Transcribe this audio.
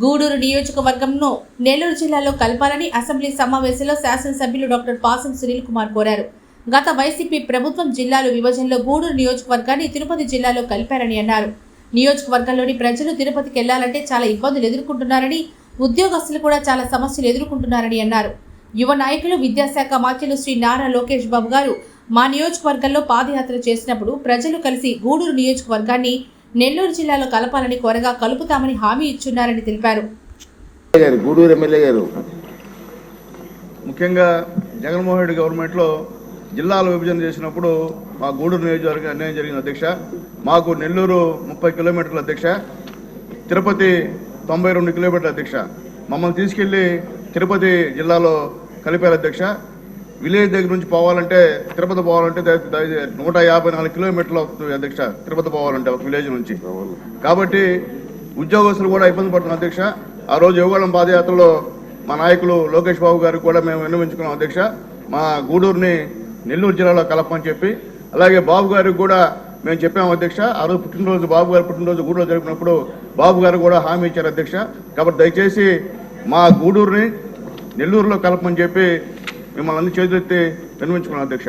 గూడూరు నియోజకవర్గంను నెల్లూరు జిల్లాలో కలపాలని అసెంబ్లీ సమావేశంలో శాసనసభ్యులు డాక్టర్ పాసం సునీల్ కుమార్ కోరారు. గత వైసీపీ ప్రభుత్వం జిల్లాల విభజనలో గూడూరు నియోజకవర్గాన్ని తిరుపతి జిల్లాలో కలిపారని అన్నారు. నియోజకవర్గంలోని ప్రజలు తిరుపతికి వెళ్ళాలంటే చాలా ఇబ్బందులు ఎదుర్కొంటున్నారని ఉద్యోగస్తులు కూడా చాలా సమస్యలు ఎదుర్కొంటున్నారని అన్నారు. యువ నాయకులు విద్యాశాఖ మాత్యులు శ్రీ నారా లోకేష్ బాబు గారు మా నియోజకవర్గంలో పాదయాత్ర చేసినప్పుడు ప్రజలు కలిసి గూడూరు నియోజకవర్గాన్ని నెల్లూరు జిల్లాలో కలపాలని కోరగా కలుపుతామని హామీ ఇచ్చున్నారని తెలిపారు. గారు గూడూరు ఎమ్మెల్యే గారు. ముఖ్యంగా జగన్మోహన్ రెడ్డి గవర్నమెంట్లో జిల్లాల విభజన చేసినప్పుడు మా గూడూరు నియోజకవర్గం అన్యాయం జరిగింది అధ్యక్ష. మాకు నెల్లూరు ముప్పై కిలోమీటర్ల అధ్యక్ష. తిరుపతి తొంభై రెండు కిలోమీటర్ల అధ్యక్ష. మమ్మల్ని తీసుకెళ్ళి తిరుపతి జిల్లాలో కలిపారు అధ్యక్ష. విలేజ్ దగ్గర నుంచి పోవాలంటే తిరుపతి పోవాలంటే నూట యాభై నాలుగు కిలోమీటర్లు అవుతుంది అధ్యక్ష తిరుపతి పోవాలంటే ఒక విలేజ్ నుంచి. కాబట్టి ఉద్యోగస్తులు కూడా ఇబ్బంది పడుతున్నారు అధ్యక్ష. ఆ రోజు యువగళం పాదయాత్రలో మా నాయకులు లోకేష్ బాబు గారికి కూడా మేము విన్నవించుకున్నాం అధ్యక్ష. మా గూడూరుని నెల్లూరు జిల్లాలో కలపని చెప్పి అలాగే బాబు గారికి కూడా మేము చెప్పాము అధ్యక్ష. ఆ రోజు పుట్టినరోజు బాబు గారి పుట్టినరోజు గూడూరు జరిపినప్పుడు బాబు గారు కూడా హామీ ఇచ్చారు అధ్యక్ష. కాబట్టి దయచేసి మా గూడూరుని నెల్లూరులో కలపమని చెప్పి మిమ్మల్ని అన్ని చేతులెత్తి విన్నవించుకున్నాం అధ్యక్ష.